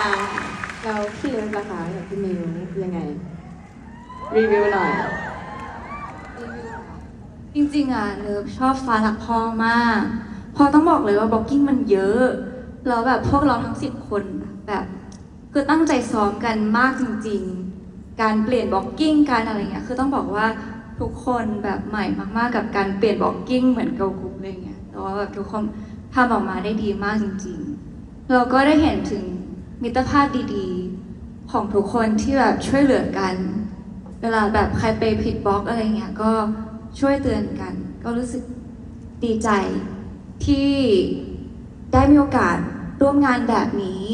อะเราพี่เลิฟราคากับพี่มิวยังไง รีวิวหน่อย จริงๆอะเลิฟชอบฟ้าหลักพ่อมาก พอต้องบอกเลยว่าบล็อกกิ้งมันเยอะแล้วแบบพวกเราทั้งสิบคนแบบคือตั้งใจซ้อมกันมากจริง ๆ การเปลี่ยนบล็อกกิ้งการอะไรเงี้ยคือต้องบอกว่าทุกคนแบบใหม่มากๆ กับการเปลี่ยนบล็อกกิ้งเหมือนเกากุ๊กอะไรเงี้ยแต่ว่าแบบทุกคนทำออกมาได้ดีมากจริง ๆ เราก็ได้เห็นถึง มิตรภาพดีๆ ของทุกคนที่แบบช่วยเหลือกัน เวลาแบบใครไปผิดบล็อกอะไรเงี้ยก็ช่วยเตือนกัน ก็รู้สึกดีใจที่ได้มีโอกาสร่วมงานแบบนี้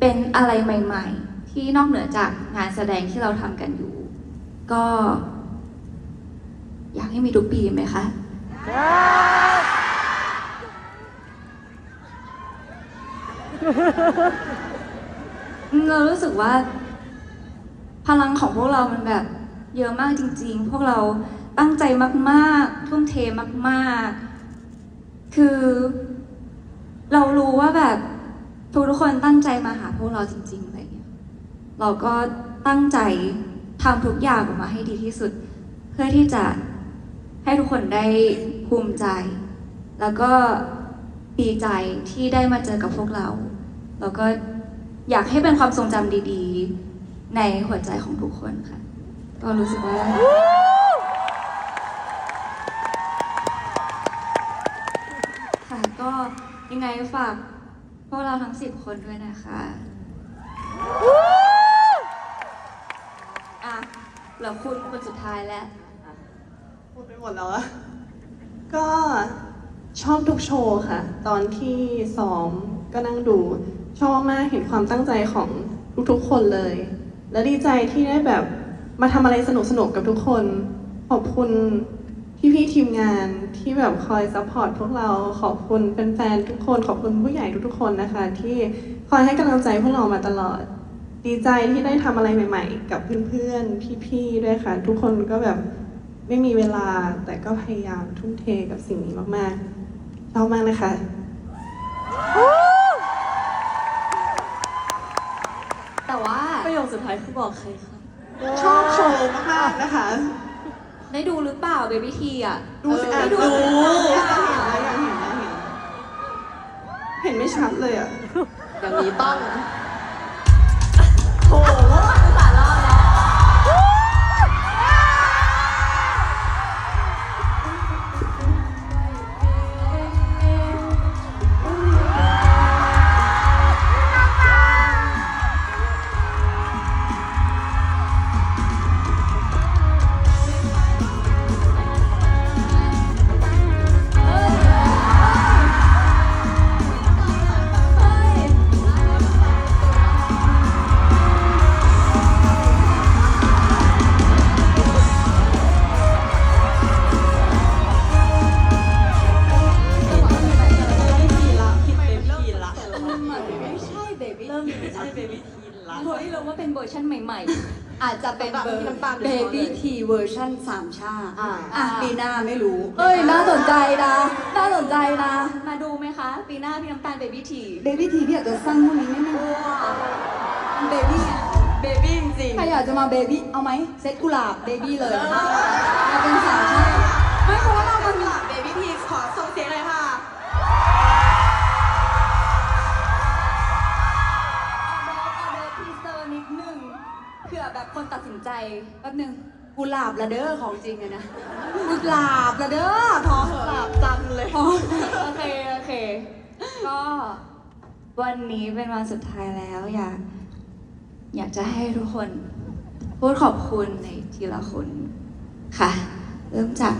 เป็นอะไรใหม่ ๆ ที่นอกเหนือจากงานแสดงที่เราทำกันอยู่ ก็ อยากให้มีทุกปีไหมคะ เรารู้สึกว่า พลังของพวกเรามันแบบเยอะมากจริง ๆ พวกเราตั้งใจมากๆ ทุ่มเทมากๆ คือ เรารู้ว่าแบบทุกๆคนตั้งใจมาหาพวกเราจริงๆอะไรเงี้ยเราก็ตั้งใจทำทุกอย่างออกมาให้ดีที่สุด เพื่อที่จะให้ทุกคนได้ภูมิใจ แล้วก็ดีใจที่ได้มาเจอกับพวกเรา แล้วก็ อยากให้เป็นความทรงจำดีๆ ในหัวใจของทุกคนค่ะก็รู้สึกว่า ค่ะก็ยังไงฝากพวกเราทั้งสิบคนด้วยนะคะอะเหลือคุณคนสุดท้ายแล้ว พูดไปหมดแล้วอะก็ชอบทุกโชว์ค่ะ ตอนที่ซ้อมก็นั่งดู ชอบมากเห็นความตั้งใจของทุกๆคนเลย และดีใจที่ได้แบบมาทำอะไรสนุกๆกับทุกคน ขอบคุณพี่ๆทีมงานที่แบบคอยซัพพอร์ตพวกเราขอบคุณแฟนๆทุกคน ขอบคุณผู้ใหญ่ทุกๆคนนะคะ ที่คอยให้กำลังใจพวกเรามาตลอด ดีใจที่ได้ทำอะไรใหม่ ๆ กับเพื่อนๆพี่ๆด้วยค่ะ ทุกคนก็แบบไม่มีเวลาแต่ก็พยายามทุ่มเทกับสิ่งนี้มากๆชอบมากนะคะ แต่ว่าประโยคสุดท้ายคือบอกใครคะชอบโชว์มากๆนะคะ ได้ดูหรือเปล่าเบบี้ทีอะดูสิเอออะดูดูอยากเห็นแล้วอยากเห็นอยากเห็นเห็นไม่ชัดเลยอะ อย่างนี้ต้อง วอร์ชั่นสามชาติอ่า อะปีหน้าไม่รู้ เอ้ยน่าสนใจนะ น่าสนใจนะ มาดูไหมคะ ปีหน้าพี่น้ำตาลเบบี้ทีเบบี้ทีพี่อาจจะสร้างพวกนี้ไม่แม่เบบี้อะเบบี้จริงใครอยากจะมาเบบี้เอาไหมเซตกุหลาบเบบี้เลยมาเป็นสามชาติไม่เพราะว่าเรามันเบบี้ทีขอส่งเสียงเลยค่ะเอาเดอร์ทีเซอร์นิดนึงเผื่อแบบคนตัดสินใจแป๊บหนึง กุหลาบละเด้อของจริงอะนะกุหลาบละเด้อพอเหอะหลับจังเลยพอโอเค โอเค ก็วันนี้เป็นวันสุดท้ายแล้วอยากอยากจะให้ทุกคน พูดขอบคุณในทีละคนค่ะ เริ่มจาก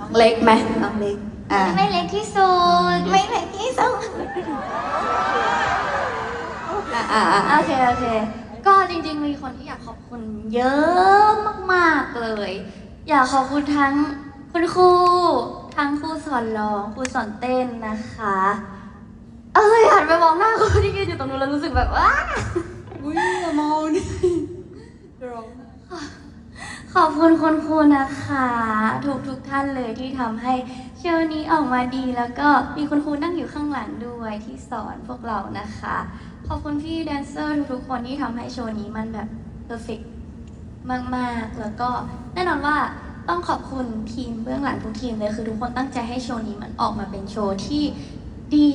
น้องเล็กไหมน้องเล็กอ่าไม่เล็กที่สุด ไม่เล็กที่สุดอ่าอ่าอ่าโอเค โอเค ก็จริงๆ มีคนที่อยากขอบคุณเยอะมากๆเลย อยากขอบคุณทั้งคุณครูทั้งครูสอนร้องครูสอนเต้นนะคะ เอ้ยหันไปมองหน้าครูที่ยืนอยู่ตรงนู้นแล้วรู้สึกแบบว้าอุ้ยอย่ามองดิร้องขอบคุณคุณครูนะคะ ทุกทุกๆท่านเลยที่ทำให้ โชว์นี้ออกมาดีแล้วก็มีคุณครูนั่งอยู่ข้างหลังด้วยที่สอนพวกเรานะคะ ขอบคุณพี่แดนเซอร์ทุกๆคนที่ทำให้โชว์นี้มันแบบเพอร์เฟกมากๆ แล้วก็แน่นอนว่าต้องขอบคุณทีมเบื้องหลังทุกทีมเลยคือทุกคนตั้งใจให้โชว์นี้มันออกมาเป็นโชว์ที่ดี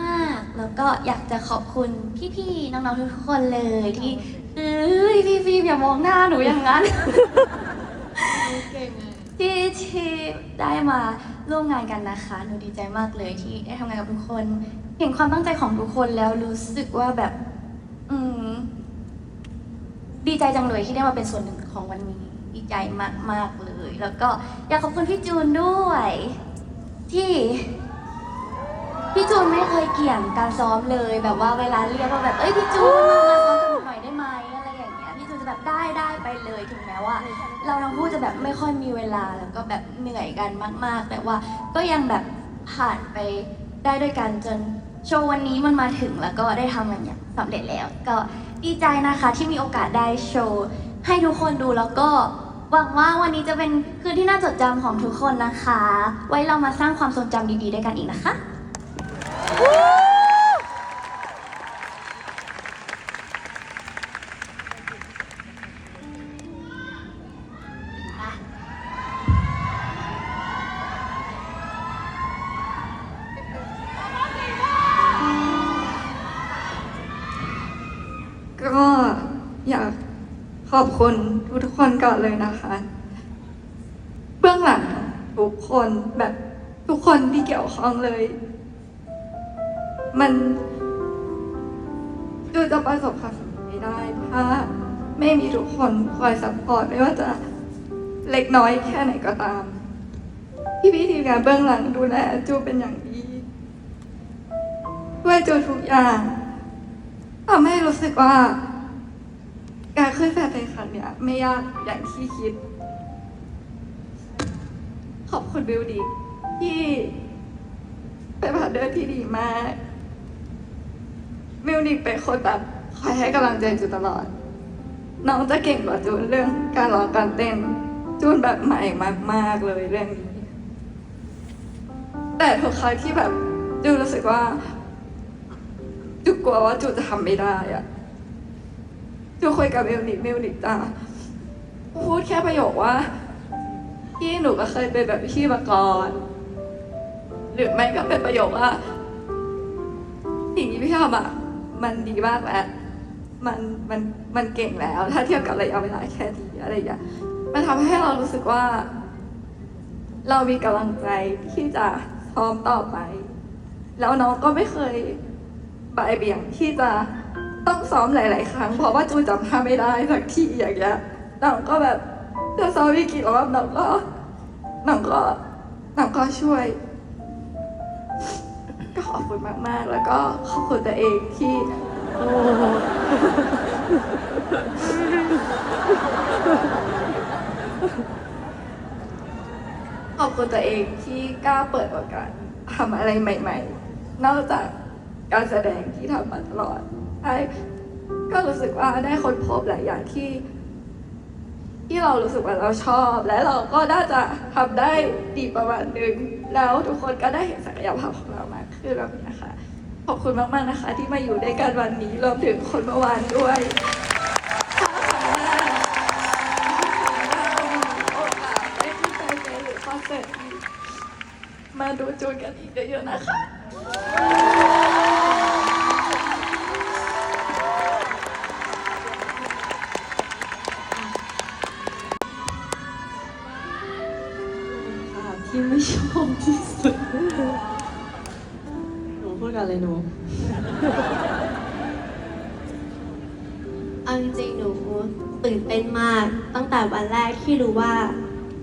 มากๆ แล้วก็อยากจะขอบคุณพี่ๆน้องๆทุกๆคนเลยที่เอ้ยพี่ฟิมอย่ามองหน้าหนูอย่างนั้น ที่ที่ได้มาร่วมงานกันนะคะ หนูดีใจมากเลยที่ได้ทำงานกับทุกคน เห็นความตั้งใจของทุกคนแล้วรู้สึกว่าแบบ อืม ดีใจจังเลยที่ได้มาเป็นส่วนหนึ่งของวันนี้ ดีใจมากๆเลย แล้วก็อยากขอบคุณพี่จูนด้วย ที่พี่จูนไม่เคยเกี่ยงการซ้อมเลย แบบว่าเวลาเรียกว่าแบบ เอ้ยพี่จูนมามาซ้อมกับ ได้ได้ไปเลยถึงแม้ว่า เราทั้งคู่จะแบบไม่ค่อยมีเวลาแล้วก็แบบเหนื่อยกันมาก ๆ แต่ว่าก็ยังแบบผ่านไปได้ด้วยกันจนโชว์วันนี้มันมาถึงแล้วก็ได้ทำมันอย่างสำเร็จแล้ว ก็ดีใจนะคะที่มีโอกาสได้โชว์ให้ทุกคนดูแล้วก็หวังว่าวันนี้จะเป็นคืนที่น่าจดจำของทุกคนนะคะ ไว้เรามาสร้างความทรงจำดีๆด้วยกันอีกนะคะ อบคุณทุกคนก่อนเลยนะคะ เบื้องหลังทุกคนแบบทุกคนที่เกี่ยวข้องเลย มันดูจะประสบความสำเร็จไม่ได้ถ้าไม่มีทุกคนคอยซัพพอร์ตไม่ว่าจะเล็กน้อยแค่ไหนก็ตาม พี่พี่ทีมงานเบื้องหลังดูแลจูเป็นอย่างดีช่วยจูทุกอย่างทำให้รู้สึกว่า การขึ้นแฟนเป็นครั้งเนี้ยไม่ยากอย่างที่คิด ขอบคุณบิวดีที่เป็นพาร์ทเนอร์ที่ดีมากบิวดีเป็นคนแบบคอยให้กำลังใจจูนตลอด น้องจะเก่งกว่าจูนเรื่องการร้องการเต้น จูนแบบใหม่มากๆเลยเรื่องนี้ แต่ทุกครั้งที่แบบจูนรู้สึกว่าจูกลัวว่าจูจะทำไม่ได้อะ จูคุยกับมิวนิกมิวนิกจ้าพูดแค่ประโยคว่าพี่หนูก็เคยเป็นแบบพี่มาก่อน หรือไม่ก็เป็นประโยคว่าสิ่งที่พี่ทำอะมันดีมากแล้วมันมันมันเก่งแล้ว ถ้าเทียบกับระยะเวลาแค่นี้อะไรอย่างเงี้ยมันทำให้เรารู้สึกว่า เรามีกำลังใจที่จะซ้อมต่อไป แล้วน้องก็ไม่เคยบ่ายเบี่ยงที่จะ ต้องซ้อมหลาย ๆ ครั้ง เพราะว่าจูนจำท่าไม่ได้สักทีอย่างเงี้ยน้องก็แบบจะซ้อมอีกกี่รอบน้องก็น้องก็น้องก็ช่วย ก็ขอบคุณมาก ๆ แล้วก็ขอบคุณตัวเองที่ขอบคุณตัวเองที่กล้าเปิดโอกาสทำอะไรใหม่ ๆ นอกจากการแสดงที่ทำมาตลอด ใช่ก็รู้สึกว่าได้ค้นพบหลายอย่างที่ ที่เรารู้สึกว่าเราชอบ และเราก็น่าจะทำได้ดีประมาณหนึ่งแล้วทุกคนก็ได้เห็นศักยภาพของเรามากขึ้นแบบนี้นะคะขอบคุณมากๆนะคะ ที่มาอยู่ด้วยกันวันนี้รวมถึงคนเมื่อวานด้วยถ้าครั้งหน้ามีโอกาสได้ขึ้นไปเจอหรือคอนเสิร์ตอีกมาดูจูนกันอีกเยอะๆนะคะ ชอบที่สุด หนูพูดกันเลยหนูเอาจริงๆหนูตื่นเต้นมาก ตั้งแต่วันแรกที่รู้ว่า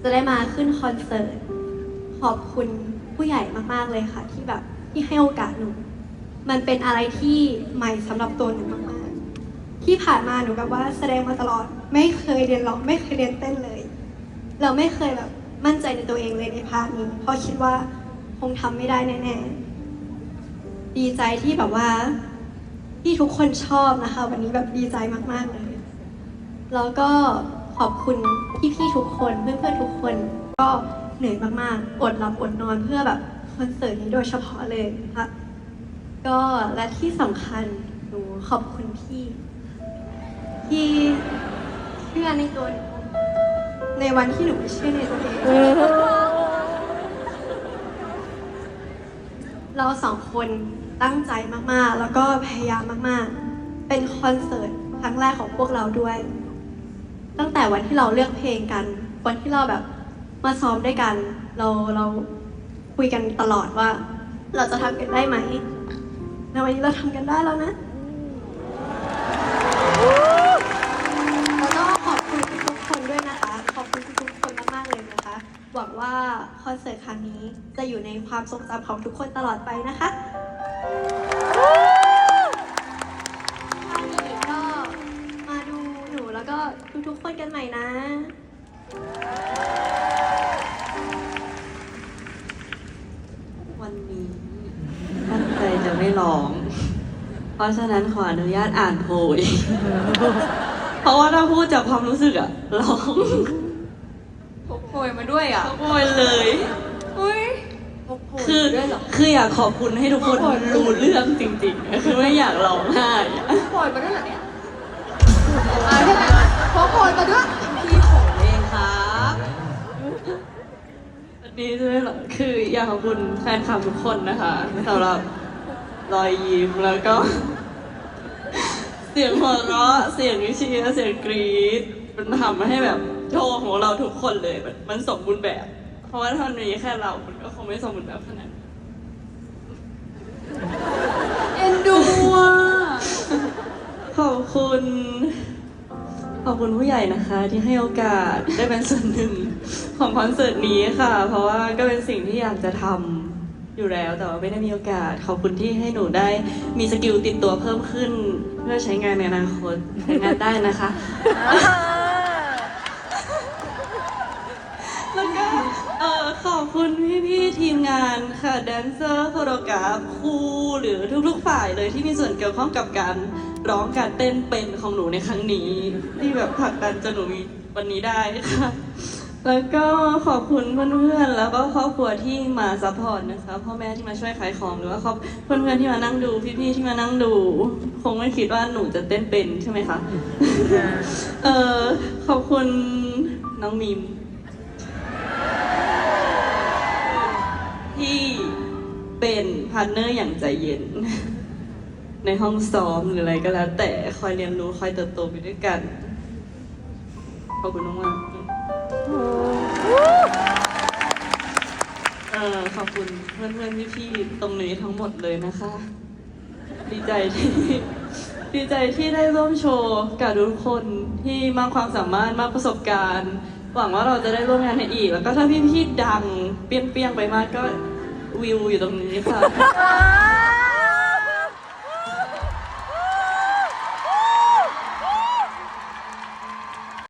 จะได้มาขึ้นคอนเสิร์ต ขอบคุณผู้ใหญ่มากๆเลยค่ะ ที่แบบที่ให้โอกาสหนู มันเป็นอะไรที่ใหม่สำหรับตัวหนูมากๆ ที่ผ่านมาหนูแบบว่าแสดงมาตลอด ไม่เคยเรียนร้องไม่เคยเรียนเต้นเลย เราไม่เคยแบบ มั่นใจในตัวเองเลยในพาร์ทนี้ เพราะคิดว่าคงทำไม่ได้แน่ๆ ดีใจที่แบบว่า ที่ทุกคนชอบนะคะ วันนี้แบบดีใจมากๆเลย แล้วก็ขอบคุณพี่ๆทุกคนเพื่อนๆทุกคน ก็เหนื่อยมากๆ อดหลับอดนอนเพื่อแบบคอนเสิร์ตนี้โดยเฉพาะเลยนะคะก็และที่สำคัญหนูขอบคุณพี่ ที่เชื่อในตัวหนู ในวันที่หนูไม่เชื่อในตัวเองเราสองคนตั้งใจมากๆ แล้วก็พยายามมากๆ เป็นคอนเสิร์ตครั้งแรกของพวกเราด้วย ตั้งแต่วันที่เราเลือกเพลงกัน วันที่เราแบบมาซ้อมด้วยกัน เราเราคุยกันตลอดว่า เราจะทำกันได้ไหมในวันนี้เราทำกันได้แล้วนะ หวังว่าคอนเสิร์ตครั้งนี้จะอยู่ในความทรงจำของทุกคนตลอดไปนะคะครั้งนี้ก็มาดูหนูแล้วก็ทุกๆคนกันใหม่นะวันนี้ตั้งใจจะไม่ร้อง เพราะฉะนั้นขออนุญาตอ่านโพย เพราะว่าถ้าพูดจากความรู้สึกอะร้องพกโพ ยมาด้วยอะโพยเลย อุ้ยคือคืออยากขอบคุณให้ทุกคนรู้เรื่องจริงๆอะคือไม่อยากร้องไห้อะโปรยมาด้วยเหรอเนี่ยอ่าใช่ไหมขอโปรยมาด้วยพี่ผมเองครับวันนี้ใช่ไหมเหรอคืออยากขอบคุณแฟนคลับทุกคนนะคะสำหรับรอยยิ้มแล้วก็ เสียงหัวเราะเสียงวิเชียร์เสียงกรี๊ดมันทำให้แบบ โชว์ของเราทุกคนเลยมันมันสมบูรณ์แบบ เพราะว่าถ้ามันมีแค่เรา มันก็คงไม่สมบูรณ์แบบขนาดนั้นเอ็นดูอะขอบคุณ ขอบคุณผู้ใหญ่นะคะ ที่ให้โอกาสได้เป็นส่วนหนึ่งของคอนเสิร์ตนี้ค่ะ เพราะว่าก็เป็นสิ่งที่อยากจะทำอยู่แล้ว แต่ว่าไม่ได้มีโอกาส ขอบคุณที่ให้หนูได้มีสกิลติดตัวเพิ่มขึ้น เพื่อใช้งานในอนาคตใช้งานได้นะคะ แล้วก็เอ่อขอบคุณพี่ๆทีมงานค่ะแด นเซอร์โคโรกราฟครูหรือทุกๆฝ่ายเลยที่มีส่วนเกี่ยวข้องกับการร้องการเต้นเป็นของหนูในครั้งนี้ ที่แบบผลักดันจนหนูมีวันนี้ได้ค่ะแล้วก็ขอบคุณเพื่อนๆ แล้วก็ครอบครัวที่มาซัพพอร์ตนะคะ พ่อแม่ที่มาช่วยขายของหรือว่าครอบเพื่อนๆที่มานั่งดูพี่ๆที่มานั่งดู คงไม่คิดว่าหนูจะเต้นเป็นใช่ไหมคะเออขอบคุณน้องมิมที่ เป็นพาร์ทเนอร์อย่างใจเย็น ในห้องซ้อมหรืออะไรก็แล้ว แต่คอยเรียนรู้คอยเติบโตไปด้วยกัน ขอบคุณมากเออขอบคุณเพื่อนๆพี่ๆตรงนี้ทั้งหมดเลยนะคะ ดีใจที่ดีใจที่ได้ร่วมโชว์กับทุกคนที่มากความสามารถมากประสบการณ์ หวังว่าเราจะได้ร่วมงานกันอีก แล้วก็ถ้าพี่ๆดังเปรี้ยงๆไปมากก็ วิวอยู่ตรงนี้ค่ะ